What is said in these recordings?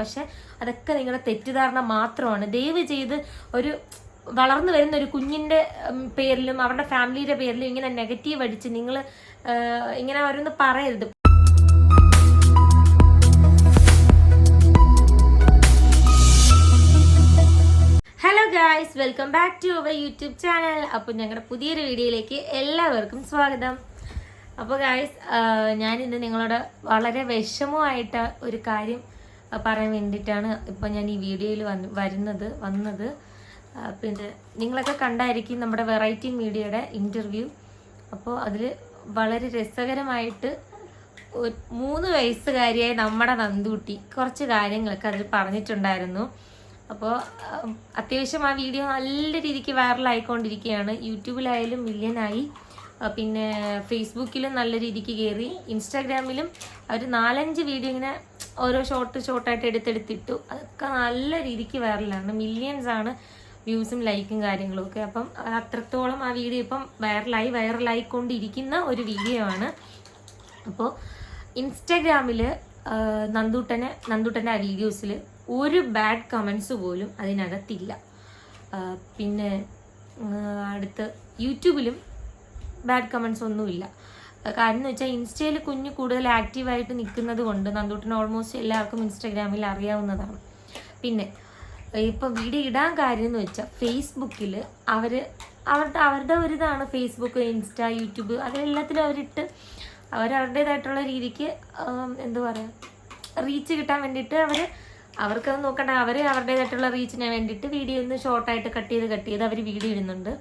പക്ഷെ അതൊക്കെ നിങ്ങളുടെ തെറ്റിദ്ധാരണ മാത്രമാണ്. ദയവ് ചെയ്ത് ഒരു വളർന്നു വരുന്ന ഒരു കുഞ്ഞിന്റെ ഉം, പേരിലും അവരുടെ ഫാമിലിയുടെ പേരിലും ഇങ്ങനെ നെഗറ്റീവ് അടിച്ച് നിങ്ങൾ ഇങ്ങനെ ഓരോന്ന് പറയരുത്. Hello guys welcome back to our YouTube channel അപ്പോൾ ഞങ്ങളുടെ പുതിയൊരു വീഡിയോയിലേക്ക് എല്ലാവർക്കും സ്വാഗതം. അപ്പോൾ ഗായ്സ് ഞാനിന്ന് നിങ്ങളോട് വളരെ വിഷമമായിട്ട് ഒരു കാര്യം പറയാൻ വേണ്ടിയിട്ടാണ് ഇപ്പോൾ ഞാൻ ഈ വീഡിയോയിൽ വന്ന് വരുന്നത് വന്നത്. പിന്നെ നിങ്ങളൊക്കെ കണ്ടായിരിക്കും നമ്മുടെ വെറൈറ്റി മീഡിയയുടെ ഇന്റർവ്യൂ അപ്പോൾ അതിൽ വളരെ രസകരമായിട്ട് മൂന്ന് വയസ്സുകാരിയായ നമ്മുടെ നന്ദൂട്ടി കുറച്ച് കാര്യങ്ങളൊക്കെ അതിൽ പറഞ്ഞിട്ടുണ്ടായിരുന്നു. അപ്പോൾ അത്യാവശ്യം ആ വീഡിയോ നല്ല രീതിക്ക് വൈറലായിക്കൊണ്ടിരിക്കുകയാണ്. യൂട്യൂബിലായാലും മില്യനായി. പിന്നെ ഫേസ്ബുക്കിലും നല്ല രീതിക്ക് കയറി. ഇൻസ്റ്റാഗ്രാമിലും അവർ നാലഞ്ച് വീഡിയോ ഇങ്ങനെ ഓരോ ഷോർട്ട് ഷോർട്ടായിട്ട് എടുത്തെടുത്തിട്ടു. അതൊക്കെ നല്ല രീതിക്ക് വൈറലാണ് മില്യൺസ് ആണ് വ്യൂസും ലൈക്കും കാര്യങ്ങളും ഒക്കെ. അപ്പം അത് അത്രത്തോളം ആ വീഡിയോ ഇപ്പം വൈറലായി വൈറലായിക്കൊണ്ടിരിക്കുന്ന ഒരു വീഡിയോ ആണ്. അപ്പോൾ ഇൻസ്റ്റാഗ്രാമിൽ നന്ദൂട്ടനെ നന്ദൂട്ടന്റെ ആ വീഡിയോസിൽ ഒരു ബാഡ് കമൻസ് പോലും അതിനകത്തില്ല. പിന്നെ അടുത്ത് യൂട്യൂബിലും ബാഡ് കമൻസ് ഒന്നുമില്ല. കാരണം എന്ന് വെച്ചാൽ ഇൻസ്റ്റയിൽ കുഞ്ഞ് കൂടുതൽ ആക്റ്റീവായിട്ട് നിൽക്കുന്നത് കൊണ്ട് നന്ദൂട്ടിന് ഓൾമോസ്റ്റ് എല്ലാവർക്കും ഇൻസ്റ്റാഗ്രാമിൽ അറിയാവുന്നതാണ്. പിന്നെ ഇപ്പം വീഡിയോ ഇടാൻ കാര്യം എന്ന് വെച്ചാൽ ഫേസ്ബുക്കിൽ അവർ അവരുടെ അവരുടെ ഒരു ഇതാണ് ഫേസ്ബുക്ക് ഇൻസ്റ്റ യൂട്യൂബ് അതെല്ലാത്തിലും അവരിട്ട് അവരവരുടേതായിട്ടുള്ള രീതിക്ക് എന്താ പറയുക റീച്ച് കിട്ടാൻ വേണ്ടിയിട്ട് അവർ അവർക്കത് നോക്കണ്ട അവർ അവരുടേതായിട്ടുള്ള റീച്ചിന് വേണ്ടിയിട്ട് വീഡിയോ ഒന്ന് ഷോർട്ടായിട്ട് കട്ട് ചെയ്ത് കട്ട് ചെയ്ത് അവർ വീഡിയോ ഇടുന്നുണ്ട്.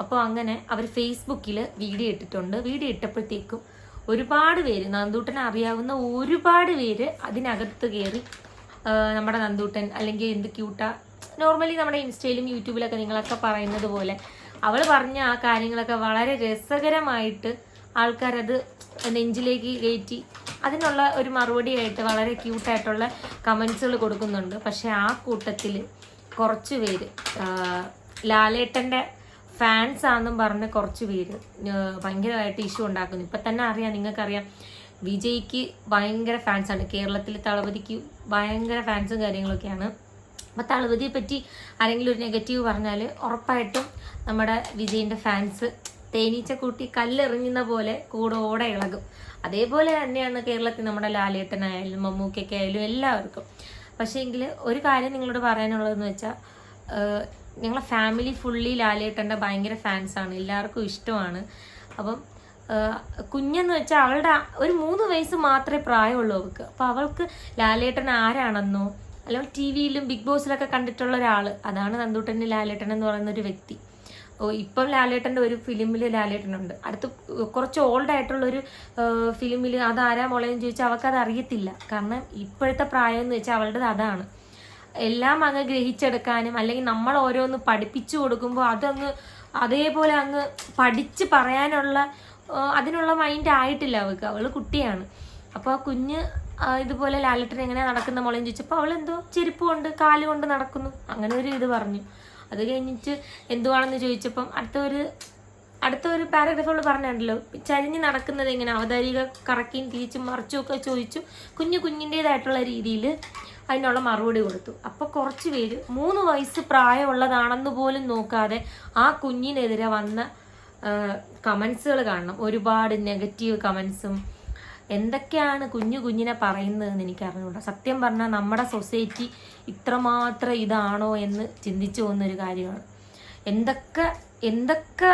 അപ്പോൾ അങ്ങനെ അവർ ഫേസ്ബുക്കിൽ വീഡിയോ ഇട്ടിട്ടുണ്ട്. വീഡിയോ ഇട്ടപ്പോഴത്തേക്കും ഒരുപാട് പേര് നന്ദൂട്ടനെ അറിയാവുന്ന ഒരുപാട് പേര് അതിനകത്ത് കയറി നമ്മുടെ നന്ദൂട്ടൻ അല്ലെങ്കിൽ എന്ത് ക്യൂട്ടാ നോർമലി നമ്മുടെ ഇൻസ്റ്റയിലും യൂട്യൂബിലൊക്കെ നിങ്ങളൊക്കെ പറയുന്നത് പോലെ അവൾ പറഞ്ഞ ആ കാര്യങ്ങളൊക്കെ വളരെ രസകരമായിട്ട് ആൾക്കാരത് നെഞ്ചിലേക്ക് കയറ്റി അതിനുള്ള ഒരു മറുപടിയായിട്ട് വളരെ ക്യൂട്ടായിട്ടുള്ള കമൻസുകൾ കൊടുക്കുന്നുണ്ട്. പക്ഷെ ആ കൂട്ടത്തിൽ കുറച്ച് പേര് ലാലേട്ടന്റെ ഫാൻസ് ആണെന്നും പറഞ്ഞ് കുറച്ച് പേര് ഭയങ്കരമായിട്ട് ഇഷ്യൂ ഉണ്ടാക്കുന്നു. ഇപ്പം തന്നെ അറിയാം നിങ്ങൾക്കറിയാം. വിജയ്ക്ക് ഭയങ്കര ഫാൻസാണ് കേരളത്തിലെ തളപതിക്ക് ഭയങ്കര ഫാൻസും കാര്യങ്ങളൊക്കെയാണ്. അപ്പോൾ തളപതിയെ പറ്റി ആരെങ്കിലും ഒരു നെഗറ്റീവ് പറഞ്ഞാൽ ഉറപ്പായിട്ടും നമ്മുടെ വിജയിന്റെ ഫാൻസ് തേനീച്ച കൂട്ടി കല്ലെറിഞ്ഞുന്ന പോലെ കൂടെ ഓടെ ഇളകും. അതേപോലെ തന്നെയാണ് കേരളത്തിൽ നമ്മുടെ ലാലേട്ടനായാലും മമ്മൂക്കൊക്കെ ആയാലും എല്ലാവർക്കും. പക്ഷേ എങ്കിൽ ഒരു കാര്യം നിങ്ങളോട് പറയാനുള്ളതെന്ന് വെച്ചാൽ ഞങ്ങളെ ഫാമിലി ഫുള്ളി ലാലേട്ടന്റെ ഭയങ്കര ഫാൻസാണ് എല്ലാവർക്കും ഇഷ്ടമാണ്. അപ്പം കുഞ്ഞെന്ന് വെച്ചാൽ അവളുടെ ഒരു മൂന്ന് വയസ്സ് മാത്രമേ പ്രായമുള്ളൂ അവൾക്ക്. അപ്പോൾ അവൾക്ക് ലാലേട്ടൻ ആരാണെന്നോ അല്ലെങ്കിൽ ടി വിയിലും ബിഗ് ബോസിലൊക്കെ കണ്ടിട്ടുള്ള ഒരാൾ അതാണ് നന്ദൂട്ടന്റെ ലാലേട്ടൻ എന്ന് പറയുന്ന ഒരു വ്യക്തി. ഓ ഇപ്പം ലാലേട്ടന്റെ ഒരു ഫിലിമിൽ ലാലേട്ടനുണ്ട്. അടുത്ത് കുറച്ച് ഓൾഡ് ആയിട്ടുള്ള ഒരു ഫിലിമിൽ അതാരാ ആരാ മോളെന്ന് ചോദിച്ചാൽ അവൾക്കത് അറിയത്തില്ല. കാരണം ഇപ്പോഴത്തെ പ്രായം എന്ന് വെച്ചാൽ അവളുടെ അതാണ്. എല്ലാം അങ്ങ് ഗ്രഹിച്ചെടുക്കാനും അല്ലെങ്കിൽ നമ്മൾ ഓരോന്ന് പഠിപ്പിച്ചു കൊടുക്കുമ്പോൾ അതങ്ങ് അതേപോലെ അങ്ങ് പഠിച്ച് പറയാനുള്ള അതിനുള്ള മൈൻഡ് ആയിട്ടില്ല അവൾക്ക്. അവൾ കുട്ടിയാണ്. അപ്പോൾ ആ കുഞ്ഞ് ഇതുപോലെ ലാലട്ടൻ എങ്ങനെ നടക്കുന്ന മോളെന്ന് ചോദിച്ചപ്പോൾ അവൾ എന്തോ ചെരുപ്പ് കൊണ്ട് കാൽ കൊണ്ട് നടക്കുന്നു. അങ്ങനെ ഒരു ഇത് പറഞ്ഞു. അത് കഴിഞ്ഞിട്ട് എന്തുവാണെന്ന് ചോദിച്ചപ്പം അടുത്ത ഒരു അടുത്ത ഒരു പാരഗ്രാഫ് അവൾ പറഞ്ഞിട്ടുണ്ടല്ലോ ചരിഞ്ഞ് നടക്കുന്നത് എങ്ങനെ അവതാരിക കറക്കിയും തിരിച്ചും മറിച്ചും ഒക്കെ ചോദിച്ചു. കുഞ്ഞു കുഞ്ഞിന്റേതായിട്ടുള്ള രീതിയിൽ അതിനുള്ള മറുപടി കൊടുത്തു. അപ്പോൾ കുറച്ച് പേര് മൂന്ന് വയസ്സ് പ്രായമുള്ളതാണെന്ന് പോലും നോക്കാതെ ആ കുഞ്ഞിനെതിരെ വന്ന കമൻസുകൾ കാണണം. ഒരുപാട് നെഗറ്റീവ് കമൻസും എന്തൊക്കെയാണ് കുഞ്ഞു കുഞ്ഞിനെ പറയുന്നതെന്ന് എനിക്ക് അറിഞ്ഞുകൂടാ സത്യം പറഞ്ഞാൽ നമ്മുടെ സൊസൈറ്റി ഇത്രമാത്രം ഇതാണോ എന്ന് ചിന്തിച്ചു പോകുന്നൊരു കാര്യമാണ്. എന്തൊക്കെ എന്തൊക്കെ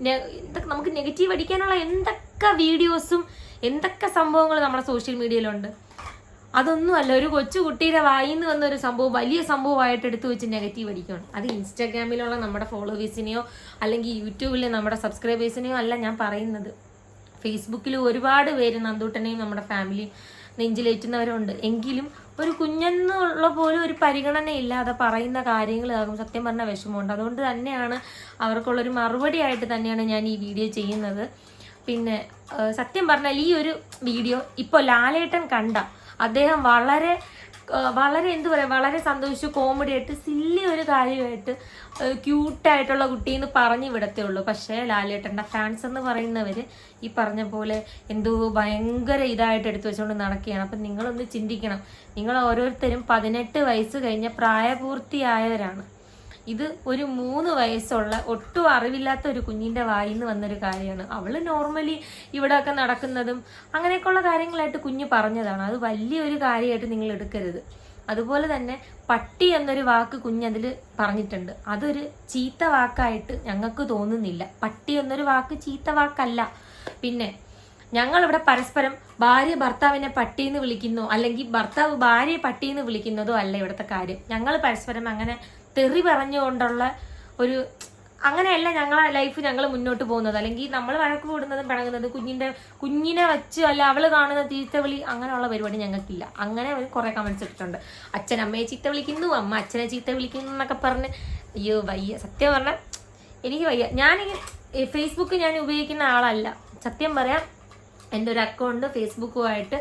എന്തൊക്കെ നമുക്ക് നെഗറ്റീവ് അടിക്കാനുള്ള എന്തൊക്കെ വീഡിയോസും എന്തൊക്കെ സംഭവങ്ങൾ നമ്മുടെ സോഷ്യൽ മീഡിയയിലുണ്ട് അതൊന്നുമല്ല ഒരു കൊച്ചു കുട്ടിയുടെ വായിൽ നിന്ന് വന്ന ഒരു സംഭവം വലിയ സംഭവമായിട്ട് എടുത്തു വെച്ച് നെഗറ്റീവ് അടിക്കണം അത് ഇൻസ്റ്റാഗ്രാമിലുള്ള നമ്മുടെ ഫോളോവേഴ്സിനെയോ അല്ലെങ്കിൽ യൂട്യൂബിലെ നമ്മുടെ സബ്സ്ക്രൈബേഴ്സിനെയോ അല്ല ഞാൻ പറയുന്നത്. ഫേസ്ബുക്കിൽ ഒരുപാട് പേര് നന്ദൂട്ടനെയും നമ്മുടെ ഫാമിലി നെഞ്ചിലേറ്റുന്നവരുണ്ട് എങ്കിലും ഒരു കുഞ്ഞെന്നുള്ള പോലും ഒരു പരിഗണന ഇല്ലാതെ പറയുന്ന കാര്യങ്ങൾ ആകും. സത്യം പറഞ്ഞ വിഷമമുണ്ട്. അതുകൊണ്ട് തന്നെയാണ് അവർക്കുള്ളൊരു മറുപടി ആയിട്ട് തന്നെയാണ് ഞാൻ ഈ വീഡിയോ ചെയ്യുന്നത്. പിന്നെ സത്യം പറഞ്ഞാൽ ഈ ഒരു വീഡിയോ ഇപ്പോൾ ലാലേട്ടൻ കണ്ട അദ്ദേഹം വളരെ വളരെ എന്തു പറയാ വളരെ സന്തോഷിച്ച് കോമഡി ആയിട്ട് സില്ലി ഒരു കാര്യമായിട്ട് ക്യൂട്ടായിട്ടുള്ള കുട്ടി എന്ന് പറഞ്ഞു വിടത്തേ ഉള്ളൂ. പക്ഷേ ലാലേട്ടന്റെ ഫാൻസ് എന്ന് പറയുന്നവർ ഈ പറഞ്ഞ പോലെ എന്തോ ഭയങ്കര ഇതായിട്ട് എടുത്തു വെച്ചുകൊണ്ട് നടക്കുകയാണ്. അപ്പം നിങ്ങളൊന്ന് ചിന്തിക്കണം. നിങ്ങൾ ഓരോരുത്തരും പതിനെട്ട് വയസ്സ് കഴിഞ്ഞ പ്രായപൂർത്തിയായവരാണ്. ഇത് ഒരു മൂന്ന് വയസ്സുള്ള ഒട്ടും അറിവില്ലാത്ത ഒരു കുഞ്ഞിന്റെ വായിൽ നിന്ന് വന്നൊരു കാര്യമാണ്. അവൾ നോർമലി ഇവിടെയൊക്കെ നടക്കുന്നതും അങ്ങനെയൊക്കെയുള്ള കാര്യങ്ങളായിട്ട് കുഞ്ഞ് പറഞ്ഞതാണ്. അത് വലിയൊരു കാര്യമായിട്ട് നിങ്ങൾ എടുക്കരുത്. അതുപോലെ തന്നെ പട്ടി എന്നൊരു വാക്ക് കുഞ്ഞ് അതിൽ പറഞ്ഞിട്ടുണ്ട്. അതൊരു ചീത്ത വാക്കായിട്ട് ഞങ്ങൾക്ക് തോന്നുന്നില്ല. പട്ടി എന്നൊരു വാക്ക് ചീത്ത വാക്കല്ല. പിന്നെ ഞങ്ങളിവിടെ പരസ്പരം ഭാര്യ ഭർത്താവിനെ പട്ടിയെന്ന് വിളിക്കുന്നു അല്ലെങ്കിൽ ഭർത്താവ് ഭാര്യയെ പട്ടിയെന്ന് വിളിക്കുന്നതോ അല്ല ഇവിടുത്തെ കാര്യം. ഞങ്ങൾ പരസ്പരം അങ്ങനെ തെറി പറഞ്ഞുകൊണ്ടുള്ള ഒരു അങ്ങനെയല്ല ഞങ്ങളെ ലൈഫ് ഞങ്ങൾ മുന്നോട്ട് പോകുന്നത്. അല്ലെങ്കിൽ നമ്മൾ വഴക്ക് കൂടുന്നതും പിണങ്ങുന്നതും കുഞ്ഞിന്റെ കുഞ്ഞിനെ വെച്ച് അല്ല അവൾ കാണുന്ന ചീത്തവിളി അങ്ങനെയുള്ള പരിപാടി ഞങ്ങൾക്കില്ല. അങ്ങനെ കുറെ കമന്റ്സ് ഇട്ടിട്ടുണ്ട്. അച്ഛൻ അമ്മയെ ചീത്ത വിളിക്കുന്നു അമ്മ അച്ഛനെ ചീത്ത വിളിക്കുന്നു എന്നൊക്കെ പറഞ്ഞ്. അയ്യോ വയ്യ. സത്യം പറഞ്ഞാൽ എനിക്ക് വയ്യ. ഞാനിങ്ങനെ ഫേസ്ബുക്ക് ഞാൻ ഉപയോഗിക്കുന്ന ആളല്ല. സത്യം പറയാം എന്റെ ഒരു അക്കൗണ്ട് ഫേസ്ബുക്കുമായിട്ട്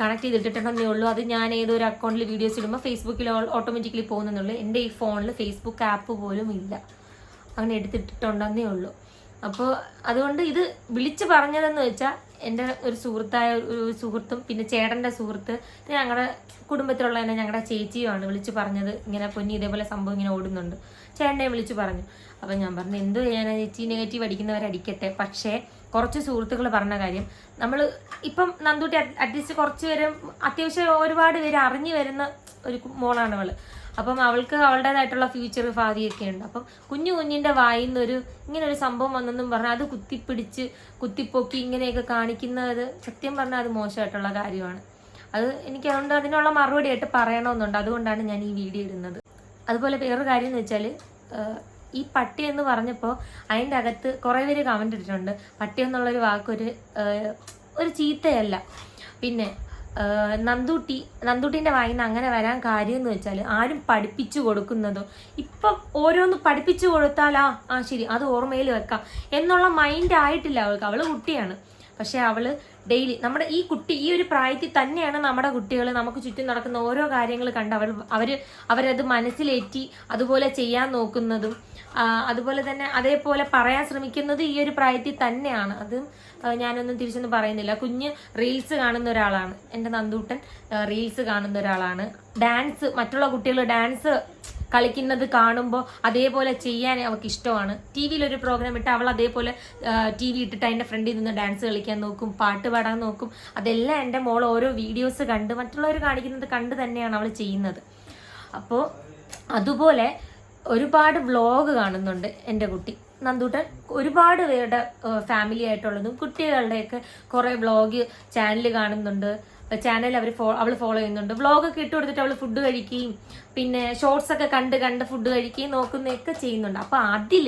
കണക്ട് ചെയ്തിട്ടുണ്ടെന്നേ ഉള്ളൂ. അത് ഞാൻ ഏതൊരു അക്കൗണ്ടിൽ വീഡിയോസ് ഇടുമ്പോൾ ഫേസ്ബുക്കിൽ ഓട്ടോമാറ്റിക്കലി പോകുന്നുള്ളൂ. എന്റെ ഈ ഫോണിൽ ഫേസ്ബുക്ക് ആപ്പ് പോലും ഇല്ല. അങ്ങനെ എടുത്തിട്ടുണ്ടെന്നേ ഉള്ളൂ. അപ്പോൾ അതുകൊണ്ട് ഇത് വിളിച്ച് പറഞ്ഞതെന്ന് വെച്ചാൽ എന്റെ ഒരു സുഹൃത്തായ ഒരു സുഹൃത്തും പിന്നെ ചേട്ടന്റെ സുഹൃത്ത് പിന്നെ ഞങ്ങളുടെ കുടുംബത്തിലുള്ള തന്നെ ഞങ്ങളുടെ ചേച്ചിയുമാണ് വിളിച്ച് പറഞ്ഞത്. ഇങ്ങനെ പൊന്നി ഇതേപോലെ സംഭവം ഇങ്ങനെ ഓടുന്നുണ്ട്. ചേട്ടനെ വിളിച്ച് പറഞ്ഞു. അപ്പം ഞാൻ പറഞ്ഞു എന്തു ചെയ്യാനാ ചേച്ചി നെഗറ്റീവ് അടിക്കുന്നവരടിക്കട്ടെ. പക്ഷേ കുറച്ച് സുഹൃത്തുക്കൾ പറഞ്ഞ കാര്യം. നമ്മൾ ഇപ്പം നന്ദൂട്ടി അറ്റ്ലീസ്റ്റ് കുറച്ച് പേര് അത്യാവശ്യം ഒരുപാട് പേര് അറിഞ്ഞു വരുന്ന ഒരു മോളാണ് അവൾ അപ്പം അവൾക്ക് അവളുടേതായിട്ടുള്ള ഫ്യൂച്ചർ ഭാവിയൊക്കെ ഉണ്ട്. അപ്പം കുഞ്ഞു കുഞ്ഞിന്റെ വായിൽ നിന്നൊരു ഇങ്ങനെ ഒരു സംഭവം വന്നെന്നും പറഞ്ഞാൽ അത് കുത്തിപ്പിടിച്ച് കുത്തിപ്പൊക്കി ഇങ്ങനെയൊക്കെ കാണിക്കുന്നത് സത്യം പറഞ്ഞാൽ അത് മോശമായിട്ടുള്ള കാര്യമാണ്. അത് എനിക്ക് അതുകൊണ്ട് അതിനുള്ള മറുപടി ആയിട്ട് പറയണമെന്നുണ്ട്. അതുകൊണ്ടാണ് ഞാൻ ഈ വീഡിയോ ഇടുന്നത്. അതുപോലെ വേറൊരു കാര്യം എന്ന് വെച്ചാൽ ഈ പട്ടി എന്ന് പറഞ്ഞപ്പോൾ അതിന്റെ അകത്ത് കുറേ പേര് കമന്റ് ഇട്ടിട്ടുണ്ട്. പട്ടി എന്നുള്ളൊരു വാക്കൊരു ഒരു ചീത്തയല്ല. പിന്നെ നന്ദൂട്ടി നന്ദൂട്ടിന്റെ വായിന്ന് അങ്ങനെ വരാൻ കാര്യം എന്ന് വെച്ചാൽ ആരും പഠിപ്പിച്ചു കൊടുക്കുന്നതോ ഇപ്പം ഓരോന്ന് പഠിപ്പിച്ചു കൊടുത്താലാ ആ ആ ശരി അത് ഓർമ്മയിൽ വെക്കാം. എന്നുള്ള മൈൻഡ് ആയിട്ടില്ല അവൾക്ക്. അവൾ കുട്ടിയാണ്. പക്ഷെ അവൾ ഡെയിലി നമ്മുടെ ഈ കുട്ടി ഈ ഒരു പ്രായത്തിൽ തന്നെയാണ് നമ്മുടെ കുട്ടികൾ നമുക്ക് ചുറ്റും നടക്കുന്ന ഓരോ കാര്യങ്ങൾ കണ്ട് അവർ അവർ അവരത് മനസ്സിലേറ്റി അതുപോലെ ചെയ്യാൻ നോക്കുന്നതും അതുപോലെ തന്നെ അതേപോലെ പറയാൻ ശ്രമിക്കുന്നത് ഈ ഒരു പ്രായത്തിൽ തന്നെയാണ്. അത് ഞാനൊന്നും തിരിച്ചൊന്നും പറയുന്നില്ല. കുഞ്ഞ് റീൽസ് കാണുന്ന ഒരാളാണ്. എന്റെ നന്ദൂട്ടൻ റീൽസ് കാണുന്ന ഒരാളാണ്. ഡാൻസ് മറ്റുള്ള കുട്ടികൾ ഡാൻസ് കളിക്കുന്നത് കാണുമ്പോൾ അതേപോലെ ചെയ്യാൻ അവൾക്ക് ഇഷ്ടമാണ്. ടി വിയിൽ ഒരു പ്രോഗ്രാം ഇട്ട് അവൾ അതേപോലെ ടി വി ഇട്ടിട്ട് അതിന്റെ ഫ്രണ്ടിൽ നിന്ന് ഡാൻസ് കളിക്കാൻ നോക്കും പാട്ട് പാടാൻ നോക്കും. അതെല്ലാം എന്റെ മോൾ ഓരോ വീഡിയോസ് കണ്ട് മറ്റുള്ളവർ കാണിക്കുന്നത് കണ്ട് തന്നെയാണ് അവൾ ചെയ്യുന്നത്. അപ്പോൾ അതുപോലെ ഒരുപാട് വ്ളോഗ് കാണുന്നുണ്ട് എന്റെ കുട്ടി. നന്ദൂട്ടൻ ഒരുപാട് പേരുടെ ഫാമിലി ആയിട്ടുള്ളതും കുട്ടികളുടെയൊക്കെ കുറേ വ്ളോഗ് ചാനൽ കാണുന്നുണ്ട്. ചാനൽ അവർ ഫോ അവൾ ഫോളോ ചെയ്യുന്നുണ്ട്. വ്ളോഗൊക്കെ ഇട്ട് കൊടുത്തിട്ട് അവൾ ഫുഡ് കഴിക്കുകയും പിന്നെ ഷോർട്സ് ഒക്കെ കണ്ട് കണ്ട് ഫുഡ് കഴിക്കുകയും നോക്കുന്നതൊക്കെ ചെയ്യുന്നുണ്ട്. അപ്പോൾ അതിൽ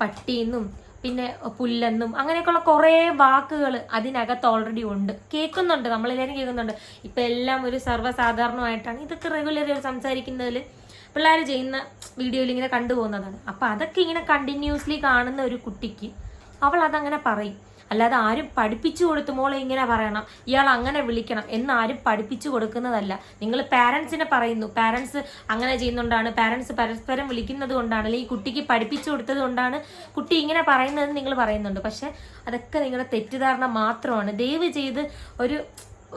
പട്ടിയെന്നും പിന്നെ പുല്ലെന്നും അങ്ങനെയൊക്കെയുള്ള കുറേ വാക്കുകൾ അതിനകത്ത് ഓൾറെഡി ഉണ്ട്. കേൾക്കുന്നുണ്ട് നമ്മളെല്ലാവരും കേൾക്കുന്നുണ്ട്. ഇപ്പം എല്ലാം ഒരു സർവസാധാരണമായിട്ടാണ്. ഇതൊക്കെ റെഗുലർ സംസാരിക്കുന്നതിൽ പിള്ളേർ ചെയ്യുന്ന വീഡിയോയിൽ ഇങ്ങനെ കണ്ടുപോകുന്നതാണ്. അപ്പം അതൊക്കെ ഇങ്ങനെ കണ്ടിന്യൂസ്ലി കാണുന്ന ഒരു കുട്ടിക്ക് അവൾ അതങ്ങനെ പറയും. അല്ലാതെ ആരും പഠിപ്പിച്ചു കൊടുത്ത് മോളെ ഇങ്ങനെ പറയണം. ഇയാൾ അങ്ങനെ വിളിക്കണം എന്ന് ആരും പഠിപ്പിച്ചു കൊടുക്കുന്നതല്ല. നിങ്ങൾ പാരൻസിനെ പറയുന്നു. പാരൻസ് അങ്ങനെ ചെയ്യുന്നുണ്ടാണ് പാരൻസ് പരസ്പരം വിളിക്കുന്നത് കൊണ്ടാണ് അല്ലെങ്കിൽ കുട്ടിക്ക് പഠിപ്പിച്ചു കൊടുത്തത് കൊണ്ടാണ് കുട്ടി ഇങ്ങനെ പറയുന്നതെന്ന് നിങ്ങൾ പറയുന്നുണ്ട്. പക്ഷെ അതൊക്കെ നിങ്ങളുടെ തെറ്റിദ്ധാരണ മാത്രമാണ്. ദയവ് ചെയ്ത് ഒരു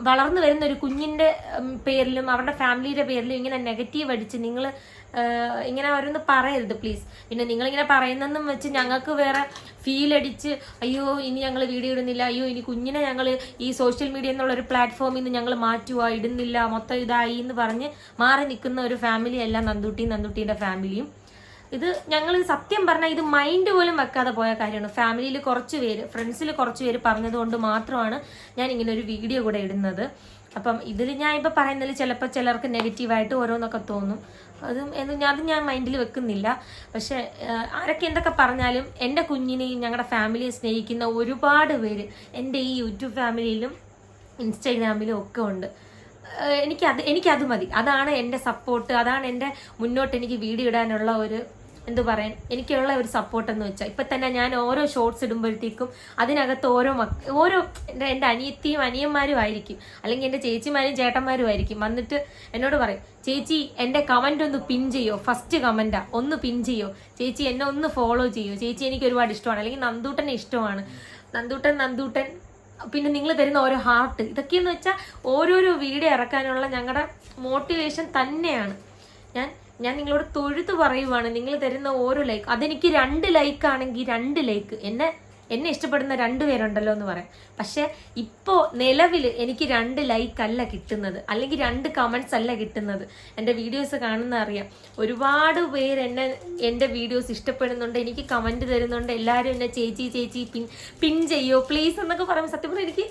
വളർന്നു വരുന്ന ഒരു കുഞ്ഞിന്റെ ഉം, പേരിലും അവരുടെ ഫാമിലിയുടെ പേരിലും ഇങ്ങനെ നെഗറ്റീവ് അടിച്ച് നിങ്ങൾ ഇങ്ങനെ ഓരോന്ന് പറയരുത് പ്ലീസ് പിന്നെ നിങ്ങളിങ്ങനെ പറയുന്നെന്നും വെച്ച് ഞങ്ങൾക്ക് വേറെ ഫീൽ അടിച്ച് അയ്യോ ഇനി ഞങ്ങൾ വീഡിയോ ഇടുന്നില്ല. അയ്യോ ഇനി കുഞ്ഞിനെ ഞങ്ങൾ ഈ സോഷ്യൽ മീഡിയ എന്നുള്ള ഒരു പ്ലാറ്റ്ഫോമിൽ നിന്ന് ഞങ്ങൾ മാറ്റുക ഇടുന്നില്ല മൊത്തം ഇതായി എന്ന് പറഞ്ഞ് മാറി നിൽക്കുന്ന ഒരു ഫാമിലി അല്ല നന്ദുട്ടി നന്ദുട്ടിയുടെ ഫാമിലിയും ഇത് ഞങ്ങൾ സത്യം പറഞ്ഞാൽ ഇത് മൈൻഡ് പോലും വെക്കാതെ പോയ കാര്യമാണ്. ഫാമിലിയിൽ കുറച്ച് പേര് ഫ്രണ്ട്സിൽ കുറച്ച് പേര് പറഞ്ഞതുകൊണ്ട് മാത്രമാണ് ഞാൻ ഇങ്ങനെ ഒരു വീഡിയോ കൂടെ ഇടുന്നത്. അപ്പം ഇതിൽ ഞാൻ ഇപ്പം പറയുന്നതിൽ ചിലപ്പോൾ ചിലർക്ക് നെഗറ്റീവായിട്ട് ഓരോന്നൊക്കെ തോന്നും. അതും എന്ന് ഞാൻ അത് ഞാൻ മൈൻഡിൽ വെക്കുന്നില്ല. പക്ഷേ ആരൊക്കെ എന്തൊക്കെ പറഞ്ഞാലും എന്റെ കുഞ്ഞിനെയും ഞങ്ങളുടെ ഫാമിലിയെ സ്നേഹിക്കുന്ന ഒരുപാട് പേര് എന്റെ ഈ യൂട്യൂബ് ഫാമിലിയിലും ഇൻസ്റ്റാഗ്രാമിലും ഒക്കെ ഉണ്ട്. എനിക്കത് എനിക്കത് മതി. അതാണ് എന്റെ സപ്പോർട്ട്. അതാണ് എന്റെ മുന്നോട്ട് എനിക്ക് വീഡിയോ ഇടാനുള്ള ഒരു എന്തു പറയാൻ എനിക്കുള്ള ഒരു സപ്പോർട്ട് എന്ന് വെച്ചാൽ ഇപ്പം തന്നെ ഞാൻ ഓരോ ഷോർട്സ് ഇടുമ്പോഴത്തേക്കും അതിനകത്ത് ഓരോ മക്ക ഓരോ എന്റെ എന്റെ അനിയത്തിയും അനിയന്മാരും ആയിരിക്കും. അല്ലെങ്കിൽ എന്റെ ചേച്ചിമാരും ചേട്ടന്മാരും ആയിരിക്കും. വന്നിട്ട് എന്നോട് പറയും ചേച്ചി എന്റെ കമന്റ് ഒന്ന് പിൻ ചെയ്യോ? ഫസ്റ്റ് കമന്റാ ഒന്ന് പിൻ ചെയ്യോ? ചേച്ചി എന്നെ ഒന്ന് ഫോളോ ചെയ്യോ? ചേച്ചി എനിക്ക് ഒരുപാട് ഇഷ്ടമാണ്. അല്ലെങ്കിൽ നന്ദൂട്ടനെ ഇഷ്ടമാണ്. നന്ദൂട്ടൻ നന്ദൂട്ടൻ പിന്നെ നിങ്ങൾ തരുന്ന ഓരോ ഹാർട്ട് ഇതൊക്കെയെന്ന് വെച്ചാൽ ഓരോരോ വീഡിയോ ഇറക്കാനുള്ള ഞങ്ങളുടെ മോട്ടിവേഷൻ തന്നെയാണ്. ഞാൻ ഞാൻ നിങ്ങളോട് തൊഴുത്ത് പറയുവാണ്. നിങ്ങൾ തരുന്ന ഓരോ ലൈക്ക് അതെനിക്ക് രണ്ട് ലൈക്ക് ആണെങ്കിൽ രണ്ട് ലൈക്ക് എന്നെ എന്നെ ഇഷ്ടപ്പെടുന്ന രണ്ട് പേരുണ്ടല്ലോ എന്ന് പറയാം. പക്ഷെ ഇപ്പോൾ നിലവിൽ എനിക്ക് രണ്ട് ലൈക്ക് അല്ല കിട്ടുന്നത്. അല്ലെങ്കിൽ രണ്ട് കമൻസ് അല്ല കിട്ടുന്നത്. എന്റെ വീഡിയോസ് കാണുന്ന അറിയാം. ഒരുപാട് പേര് എന്നെ എന്റെ വീഡിയോസ് ഇഷ്ടപ്പെടുന്നുണ്ട്. എനിക്ക് കമന്റ് തരുന്നുണ്ട്. എല്ലാവരും എന്നെ ചേച്ചി ചേച്ചി പിൻ പിൻ ചെയ്യോ? പ്ലീസ് എന്നൊക്കെ പറയുമ്പോൾ സത്യം പറഞ്ഞാൽ എനിക്ക്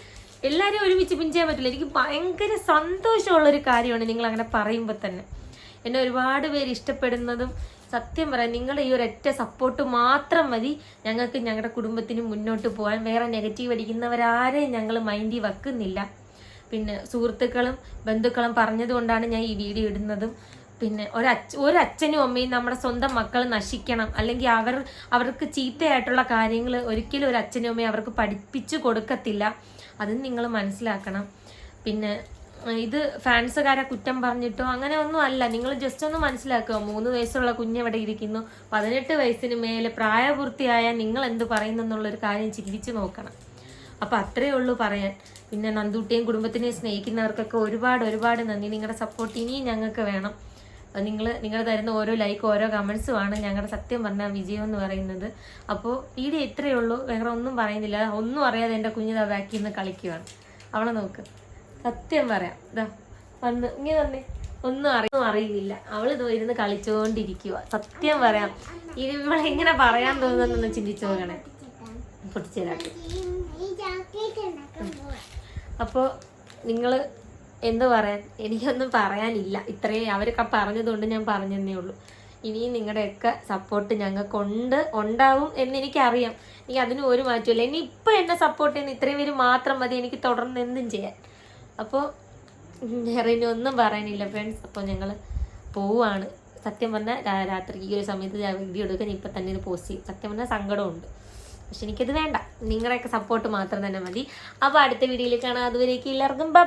എല്ലാവരും ഒരുമിച്ച് പിൻ ചെയ്യാൻ പറ്റില്ല. എനിക്ക് ഭയങ്കര സന്തോഷമുള്ളൊരു കാര്യമാണ് നിങ്ങൾ അങ്ങനെ പറയുമ്പോൾ തന്നെ. എന്നെ ഒരുപാട് പേര് ഇഷ്ടപ്പെടുന്നതും സത്യം പറയാം നിങ്ങളുടെ ഈ ഒരൊറ്റ സപ്പോർട്ട് മാത്രം മതി. ഞങ്ങൾക്ക് ഞങ്ങളുടെ കുടുംബത്തിന് മുന്നോട്ട് പോകാൻ. വേറെ നെഗറ്റീവ് അടിക്കുന്നവരാരെയും ഞങ്ങൾ മൈൻഡിൽ വെക്കുന്നില്ല. പിന്നെ സുഹൃത്തുക്കളും ബന്ധുക്കളും പറഞ്ഞതുകൊണ്ടാണ് ഞാൻ ഈ വീഡിയോ ഇടുന്നതും. പിന്നെ ഒരച്ഛ ഒരച്ഛനും അമ്മയും നമ്മുടെ സ്വന്തം മക്കൾ നശിക്കണം. അല്ലെങ്കിൽ അവർ അവർക്ക് ചീത്തയായിട്ടുള്ള കാര്യങ്ങൾ ഒരിക്കലും ഒരു അച്ഛനും അമ്മയും അവർക്ക് പഠിപ്പിച്ചു കൊടുക്കത്തില്ല. അതും നിങ്ങൾ മനസ്സിലാക്കണം. പിന്നെ ഇത് ഫാൻസുകാരെ കുറ്റം പറഞ്ഞിട്ടോ? അങ്ങനെ ഒന്നും അല്ല. നിങ്ങൾ ജസ്റ്റ് ഒന്ന് മനസ്സിലാക്കുക. മൂന്ന് വയസ്സുള്ള കുഞ്ഞ് ഇവിടെ ഇരിക്കുന്നു? പതിനെട്ട് വയസ്സിന് മേലെ പ്രായപൂർത്തിയായ നിങ്ങൾ എന്ത് പറയുന്നു എന്നുള്ളൊരു കാര്യം ചിന്തിച്ച് നോക്കണം. അപ്പോൾ അത്രയേ ഉള്ളൂ പറയാൻ. പിന്നെ നന്ദൂട്ടിയും കുടുംബത്തിനെയും സ്നേഹിക്കുന്നവർക്കൊക്കെ ഒരുപാട് ഒരുപാട് നന്ദി. നിങ്ങളുടെ സപ്പോർട്ട് ഇനിയും ഞങ്ങൾക്ക് വേണം. നിങ്ങൾ നിങ്ങൾ തരുന്ന ഓരോ ലൈക്ക് ഓരോ കമൻസും ആണ് ഞങ്ങളുടെ സത്യം പറഞ്ഞ വിജയം എന്ന് പറയുന്നത്. അപ്പോൾ വീഡിയോ ഇത്രയേ ഉള്ളൂ. വേറെ ഒന്നും പറയുന്നില്ല. ഒന്നും അറിയാതെ എന്റെ കുഞ്ഞിതാ ബാക്കിൽ നിന്ന് കളിക്കുകയാണ് അവളെ നോക്ക്. സത്യം പറയാം. ഇതാ വന്ന് ഇങ്ങനെ തന്നെ ഒന്നും അറിയും അറിയുന്നില്ല. അവൾ ഇത് ഇരുന്ന് കളിച്ചുകൊണ്ടിരിക്കുക സത്യം പറയാം. ഇവിടെ എങ്ങനെ പറയാൻ തോന്നുന്നു ചിന്തിച്ചു നോക്കണേ. പൊട്ടിച്ചേരാട്ട്. അപ്പോൾ നിങ്ങൾ എന്ത് പറയാൻ? എനിക്കൊന്നും പറയാനില്ല. ഇത്രയും അവരൊക്കെ പറഞ്ഞതുകൊണ്ട് ഞാൻ പറഞ്ഞതന്നേ ഉള്ളൂ. ഇനിയും നിങ്ങളുടെയൊക്കെ സപ്പോർട്ട് ഞങ്ങൾക്കുണ്ട് ഉണ്ടാവും എന്ന് എനിക്കറിയാം. എനിക്ക് അതിനും ഒരു മാറ്റമില്ല ഇനി ഇപ്പം എന്നെ സപ്പോർട്ട് ചെയ്യുന്ന ഇത്രയും പേര് മാത്രം മതി എനിക്ക് തുടർന്ന് എന്തും ചെയ്യാൻ. അപ്പോൾ വേറെ ഇനി ഒന്നും പറയാനില്ല ഫ്രണ്ട്സ് അപ്പോൾ ഞങ്ങൾ പോവുകയാണ് സത്യം പറഞ്ഞാൽ രാത്രി ഈ ഒരു സമയത്ത് ഞാൻ വീഡിയോ എടുക്കാൻ ഇപ്പം തന്നെ ഇത് പോസ്റ്റ് ചെയ്യും. സത്യം പറഞ്ഞാൽ സങ്കടമുണ്ട്. പക്ഷെ എനിക്കത് വേണ്ട. നിങ്ങളുടെയൊക്കെ സപ്പോർട്ട് മാത്രം തന്നെ മതി. അപ്പോൾ അടുത്ത വീഡിയോയിൽ കാണാം. അതുവരേക്കും എല്ലാവർക്കും ബൈ